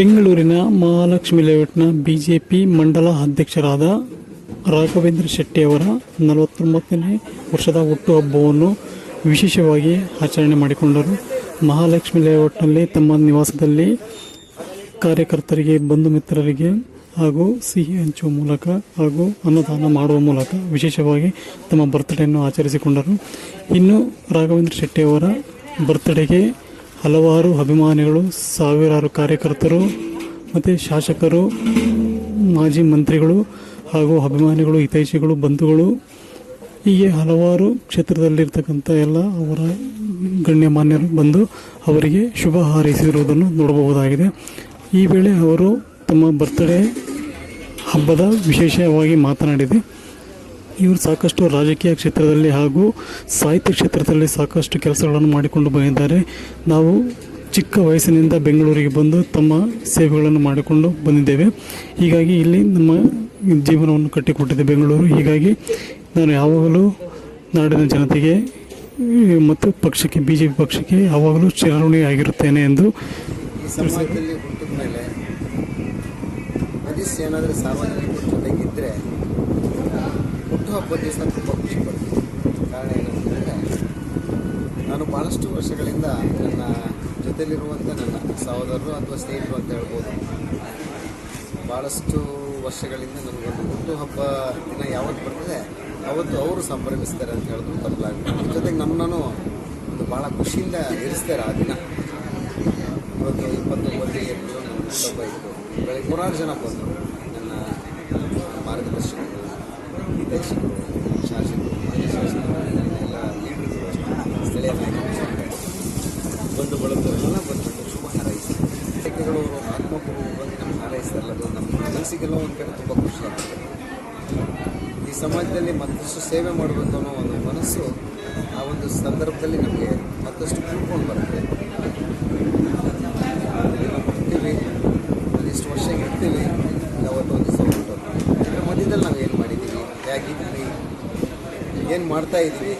ಬೆಂಗಳೂರಿನ ಮಹಾಲಕ್ಷ್ಮಿ ಲೇಔಟ್ನ ಬಿಜೆಪಿ ಮಂಡಲ ಅಧ್ಯಕ್ಷರಾದ ರಾಘವೇಂದ್ರ ಶೆಟ್ಟಿಯವರ ನಲವತ್ತೊಂಬತ್ತನೇ ವರ್ಷದ ಹುಟ್ಟುಹಬ್ಬವನ್ನು ವಿಶೇಷವಾಗಿ ಆಚರಣೆ ಮಾಡಿಕೊಂಡರು. ಮಹಾಲಕ್ಷ್ಮಿ ಲೇಔಟ್ನಲ್ಲಿ ತಮ್ಮ ನಿವಾಸದಲ್ಲಿ ಕಾರ್ಯಕರ್ತರಿಗೆ, ಬಂಧು ಮಿತ್ರರಿಗೆ ಹಾಗೂ ಸಿಹಿ ಹಂಚುವ ಮೂಲಕ ಹಾಗೂ ಅನ್ನದಾನ ಮಾಡುವ ಮೂಲಕ ವಿಶೇಷವಾಗಿ ತಮ್ಮ ಬರ್ತ್ಡೇಯನ್ನು ಆಚರಿಸಿಕೊಂಡರು. ಇನ್ನು ರಾಘವೇಂದ್ರ ಶೆಟ್ಟಿಯವರ ಬರ್ತ್ಡೇಗೆ ಹಲವಾರು ಅಭಿಮಾನಿಗಳು, ಸಾವಿರಾರು ಕಾರ್ಯಕರ್ತರು ಮತ್ತು ಶಾಸಕರು, ಮಾಜಿ ಮಂತ್ರಿಗಳು ಹಾಗೂ ಅಭಿಮಾನಿಗಳು, ಹಿತೈಷಿಗಳು, ಬಂಧುಗಳು, ಹೀಗೆ ಹಲವಾರು ಕ್ಷೇತ್ರದಲ್ಲಿರ್ತಕ್ಕಂಥ ಎಲ್ಲ ಅವರ ಗಣ್ಯಮಾನ್ಯರು ಬಂದು ಅವರಿಗೆ ಶುಭ ಹಾರೈಸಿರುವುದನ್ನು ನೋಡಬಹುದಾಗಿದೆ. ಈ ವೇಳೆ ಅವರು ತಮ್ಮ ಬರ್ತ್ಡೇ ಹಬ್ಬದ ವಿಶೇಷವಾಗಿ ಮಾತನಾಡಿದೆ. ಇವರು ಸಾಕಷ್ಟು ರಾಜಕೀಯ ಕ್ಷೇತ್ರದಲ್ಲಿ ಹಾಗೂ ಸಾಹಿತ್ಯ ಕ್ಷೇತ್ರದಲ್ಲಿ ಸಾಕಷ್ಟು ಕೆಲಸಗಳನ್ನು ಮಾಡಿಕೊಂಡು ಬಂದಿದ್ದಾರೆ. ನಾವು ಚಿಕ್ಕ ವಯಸ್ಸಿನಿಂದ ಬೆಂಗಳೂರಿಗೆ ಬಂದು ತಮ್ಮ ಸೇವೆಗಳನ್ನು ಮಾಡಿಕೊಂಡು ಬಂದಿದ್ದೇವೆ. ಹೀಗಾಗಿ ಇಲ್ಲಿ ನಮ್ಮ ಜೀವನವನ್ನು ಕಟ್ಟಿಕೊಟ್ಟಿದೆ ಬೆಂಗಳೂರು. ಹೀಗಾಗಿ ನಾನು ಯಾವಾಗಲೂ ನಾಡಿನ ಜನತೆಗೆ ಮತ್ತು ಪಕ್ಷಕ್ಕೆ ಬಿ ಜೆ ಪಿ ಪಕ್ಷಕ್ಕೆ ಯಾವಾಗಲೂ ಎಂದು ಸಮಾಜದಲ್ಲಿ ಮೇಲೆ, ಮನಸ್ಸು ಏನಾದರೂ ಜೊತೆಗಿದ್ದರೆ ಹುಟ್ಟುಹಬ್ಬದ ದಿವಸ ತುಂಬ ಖುಷಿ ಪಡ್ತೀನಿ. ಕಾರಣ ಏನಂತಂದರೆ, ನಾನು ಭಾಳಷ್ಟು ವರ್ಷಗಳಿಂದ ನನ್ನ ಜೊತೆಯಲ್ಲಿರುವಂಥ ನನ್ನ ಸಹೋದರರು ಅಥವಾ ಸ್ನೇಹಿತರು ಅಂತ ಹೇಳ್ಬೋದು. ಭಾಳಷ್ಟು ವರ್ಷಗಳಿಂದ ನನಗೊಂದು ಹುಟ್ಟುಹಬ್ಬ ದಿನ ಯಾವತ್ತು ಬರ್ತದೆ ಅವತ್ತು ಅವರು ಸಂಭ್ರಮಿಸ್ತಾರೆ ಅಂತ ಹೇಳಿದ್ರು ತಪ್ಪಲಾಗಿ ಜೊತೆಗೆ ನಮ್ಮನ್ನು ಒಂದು ಭಾಳ ಖುಷಿಯಿಂದ ಇರಿಸ್ತಾರೆ ಆ ದಿನ. ಇವತ್ತು ಇಪ್ಪತ್ತೊಂಬತ್ತು ಏಪ್ರಿಲ್, ನನ್ನ ಹುಟ್ಟುಹಬ್ಬ ಇತ್ತು. ಬೆಳಗ್ಗೆ ಮೂರಾರು ಜನ ಬಂದರು. ನನ್ನ ಮಾರ್ಗದರ್ಶಕರು ಹಿತೈಷಿಗಳು ಶಾಸಕರು ಮಾಜಿ ಶಾಸಕರು ಎಲ್ಲ ಲೀಡರ್ಗಳು ಸ್ಥಳೀಯ ಬಂಧು ಬಳಗರೆಲ್ಲ ಬಂದ್ಬಿಟ್ಟು ಶುಭ ನಾಯಕಗಳು ಅವರು ಆತ್ಮಗುರು ಬಂದು ನಮ್ಗೆ ಹಾರೈಸ್ತಾರಲ್ಲ ಅದು ನಮ್ಮ ಮನಸ್ಸಿಗೆಲ್ಲ ಒಂದು ಕಡೆ ತುಂಬ ಖುಷಿ ಆಗ್ತದೆ ಈ ಸಮಾಜದಲ್ಲಿ ಮತ್ತಷ್ಟು ಸೇವೆ ಮಾಡಬೇಕು ಅನ್ನೋ ಒಂದು ಮನಸ್ಸು ಆ ಒಂದು ಸಂದರ್ಭದಲ್ಲಿ ನಮಗೆ ಮತ್ತಷ್ಟು ಕೂಡ್ಕೊಂಡು ಬರುತ್ತೆ. ಇರ್ತೀವಿ ಒಂದಿಷ್ಟು ವರ್ಷ ಇರ್ತೀವಿ ಯಾವತ್ತೊಂದು ಒಂದು ಹೊರಟೋಗ್ತೀವಿ ಇದರ ಮಧ್ಯದಲ್ಲಿ ನಾವು ಮಾಡಿದ್ದೀವಿ ಹೇಗಿದ್ದೀವಿ ಏನು ಮಾಡ್ತಾ ಇದ್ದೀವಿ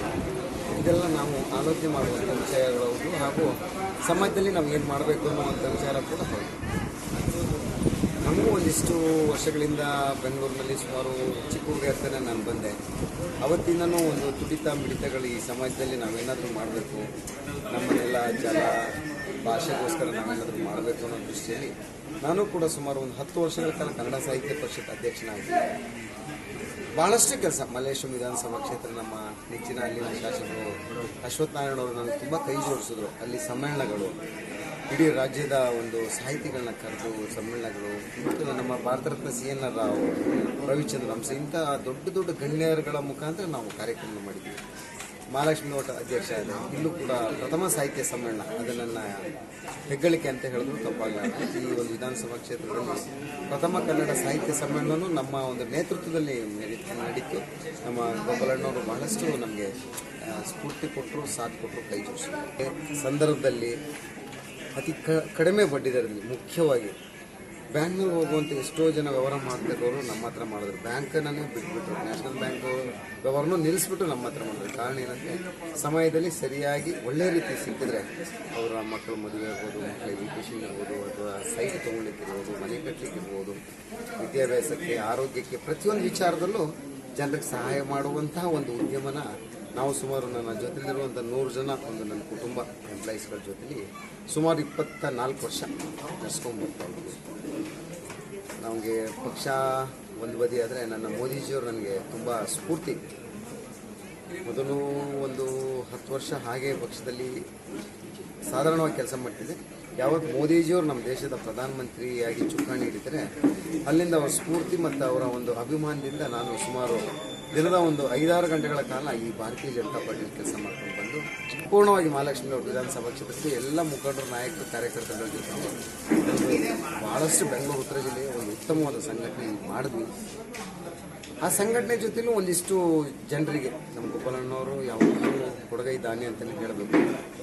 ಇದೆಲ್ಲ ನಾವು ಆಲೋಚನೆ ಮಾಡುವಂಥ ವಿಷಯಗಳು. ಹಾಗೂ ಸಮಾಜದಲ್ಲಿ ನಾವು ಏನು ಮಾಡಬೇಕು ಅನ್ನುವಂಥ ವಿಚಾರ ಕೂಡ ಹೌದು. ನಮಗೂ ಒಂದಿಷ್ಟು ವರ್ಷಗಳಿಂದ ಬೆಂಗಳೂರಿನಲ್ಲಿ ಸುಮಾರು ಚಿಕ್ಕ ಹುಡುಗ ನಾನು ಬಂದೆ. ಅವತ್ತಿಂದನೂ ಒಂದು ತುಡಿತ ಮಿಡಿತಗಳು ಈ ಸಮಾಜದಲ್ಲಿ ನಾವೇನಾದರೂ ಮಾಡಬೇಕು, ನಮ್ಮನ್ನೆಲ್ಲ ಜಲ ಭಾಷೆಗೋಸ್ಕರ ನಾವೇನಾದರೂ ಮಾಡಬೇಕು ಅನ್ನೋ ದೃಷ್ಟಿಯಲ್ಲಿ ನಾನು ಕೂಡ ಸುಮಾರು ಒಂದು ಹತ್ತು ವರ್ಷಗಳ ಕಾಲ ಕನ್ನಡ ಸಾಹಿತ್ಯ ಪರಿಷತ್ ಅಧ್ಯಕ್ಷನಾಗಿದ್ದೆ. ಭಾಳಷ್ಟು ಕೆಲಸ ಮಲ್ಲೇಶ್ವರ ವಿಧಾನಸಭಾ ಕ್ಷೇತ್ರ ನಮ್ಮ ನೆಚ್ಚಿನ ಅಲ್ಲಿನ ಶಾಸಕರು ಅಶ್ವತ್ಥನಾರಾಯಣ ಅವರು ನನಗೆ ತುಂಬ ಕೈ ಜೋಡಿಸಿದ್ರು. ಅಲ್ಲಿ ಸಮ್ಮೇಳನಗಳು ಇಡೀ ರಾಜ್ಯದ ಒಂದು ಸಾಹಿತಿಗಳನ್ನ ಕರೆದು ಸಮ್ಮೇಳನಗಳು, ಮತ್ತು ನಮ್ಮ Bharat Ratna C N R Rao, Ravichandra Hamsa ಇಂಥ ದೊಡ್ಡ ದೊಡ್ಡ ಗಣ್ಯರುಗಳ ಮುಖಾಂತರ ನಾವು ಕಾರ್ಯಕ್ರಮ ಮಾಡಿದ್ವಿ ಮಹಾಲಕ್ಷ್ಮಿ ಓಟ ಅಧ್ಯಕ್ಷ ಇದೆ ಇಲ್ಲೂ ಕೂಡ ಪ್ರಥಮ ಸಾಹಿತ್ಯ ಸಮ್ಮೇಳನ ಅದು ನನ್ನ ಹೆಗ್ಗಳಿಕೆ ಅಂತ ಹೇಳಿದ್ರು ತಪ್ಪಾಗಲ್ಲ ಈ ಒಂದು ವಿಧಾನಸಭಾ ಕ್ಷೇತ್ರದಲ್ಲಿ ಪ್ರಥಮ ಕನ್ನಡ ಸಾಹಿತ್ಯ ಸಮ್ಮೇಳನವೂ ನಮ್ಮ ಒಂದು ನೇತೃತ್ವದಲ್ಲಿ ನಡೀ- ನಡೀತು. ನಮ್ಮ ಗೋಪಾಲಣ್ಣವರು ಬಹಳಷ್ಟು ನಮಗೆ ಸ್ಫೂರ್ತಿ ಕೊಟ್ಟರು ಸಾಥ್ ಕೊಟ್ಟರು ಕೈ ಜೋಡಿಸಿದ್ರು. ಸಂದರ್ಭದಲ್ಲಿ ಅತಿ ಕಡಿಮೆ ಬಡ್ಡಿ ದರದಲ್ಲಿ ಮುಖ್ಯವಾಗಿ ಬ್ಯಾಂಕ್ನಲ್ಲಿ ಹೋಗುವಂಥ ಎಷ್ಟೋ ಜನ ವ್ಯವಹಾರ ಮಾಡ್ತಿರೋರು ನಮ್ಮ ಹತ್ರ ಮಾಡಿದ್ರು. ಬ್ಯಾಂಕನ್ನೇ ಬಿಟ್ಬಿಟ್ರು. ನ್ಯಾಷನಲ್ ಬ್ಯಾಂಕ್ ವ್ಯವಹಾರನೂ ನಿಲ್ಲಿಸ್ಬಿಟ್ಟು ನಮ್ಮ ಹತ್ರ ಮಾಡಿದ್ರು. ಕಾರಣ ಏನಂದರೆ ಸಮಯದಲ್ಲಿ ಸರಿಯಾಗಿ ಒಳ್ಳೆ ರೀತಿ ಸಿಕ್ಕಿದ್ರೆ ಅವರ ಮಕ್ಕಳು ಮದುವೆ ಆಗ್ಬೋದು, ಮಕ್ಕಳ ಎಜುಕೇಷನ್ ಇರ್ಬೋದು, ಅಥವಾ ಸೈಟ್ ತೊಗೊಳ್ಳಿಕ್ಕಿರ್ಬೋದು ಮನೆ ಕಟ್ಟಲಿಕ್ಕಿರ್ಬೋದು ವಿದ್ಯಾಭ್ಯಾಸಕ್ಕೆ, ಆರೋಗ್ಯಕ್ಕೆ ಪ್ರತಿಯೊಂದು ವಿಚಾರದಲ್ಲೂ ಜನರಿಗೆ ಸಹಾಯ ಮಾಡುವಂತಹ ಒಂದು ಉದ್ಯಮನ ನಾವು ಸುಮಾರು ನನ್ನ ಜೊತೆಲಿರುವಂಥ ನೂರು ಜನ ಒಂದು ನನ್ನ ಕುಟುಂಬ ಎಂಪ್ಲಾಯೀಸ್ಗಳ ಜೊತೆಲಿ ಸುಮಾರು ಇಪ್ಪತ್ತ ನಾಲ್ಕು ವರ್ಷ ನಡೆಸ್ಕೊಂಡು ಬರ್ತಾ ಇದ್ದೀವಿ. ನಮಗೆ ಪಕ್ಷ ಒಂದು ಬದಿ ಆದರೆ ನನ್ನ ಮೋದಿಜಿಯವರು ನನಗೆ ತುಂಬ ಸ್ಫೂರ್ತಿ. ಮೊದಲು ಒಂದು ಹತ್ತು ವರ್ಷ ಹಾಗೆ ಪಕ್ಷದಲ್ಲಿ ಸಾಧಾರಣವಾಗಿ ಕೆಲಸ ಮಾಡ್ತಿದ್ದೆ. ಯಾವತ್ತು ಮೋದಿಜಿಯವರು ನಮ್ಮ ದೇಶದ ಪ್ರಧಾನಮಂತ್ರಿಯಾಗಿ ಚುಕ್ಕಾಣಿ ಹಿಡಿತಾರೆ, ಅಲ್ಲಿಂದ ಅವರ ಸ್ಫೂರ್ತಿ ಮತ್ತು ಅವರ ಒಂದು ಅಭಿಮಾನದಿಂದ ನಾನು ಸುಮಾರು ದಿನದ ಒಂದು ಐದಾರು ಗಂಟೆಗಳ ಕಾಲ ಈ ಭಾರತೀಯ ಜನತಾ ಪಾರ್ಟಿ ಕೆಲಸ ಮಾಡ್ಕೊಂಡು ಬಂದು ಪೂರ್ಣವಾಗಿ ಮಹಾಲಕ್ಷ್ಮಿ ಅವರು ವಿಧಾನಸಭಾ ಕ್ಷೇತ್ರಕ್ಕೆ ಎಲ್ಲ ಮುಖಂಡರು, ನಾಯಕರು ಕಾರ್ಯಕರ್ತರ ಜೊತೆ ಭಾಳಷ್ಟು ಬೆಂಗಳೂರು, ಉತ್ತರ ಜಿಲ್ಲೆಯ ಒಂದು ಉತ್ತಮವಾದ ಸಂಘಟನೆ ಮಾಡಿದ್ವಿ. ಆ ಸಂಘಟನೆ ಜೊತೆಲೂ ಒಂದಿಷ್ಟು ಜನರಿಗೆ, ನಮ್ಮ ಗೋಪಾಲಣ್ಣವರು ಯಾವಾಗಲೂ ಕೊಡಗೈ ಧಾನ್ಯ ಅಂತಲೇ ಹೇಳಬೇಕು.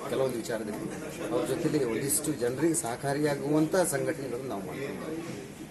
ಕೆಲವೊಂದು ವಿಚಾರದಲ್ಲಿ. ಅವ್ರ ಜೊತೆಗೆ ಒಂದಿಷ್ಟು ಜನರಿಗೆ ಸಹಕಾರಿಯಾಗುವಂಥ ಸಂಘಟನೆಗಳನ್ನು ನಾವು ಮಾಡ್ತೀವಿ.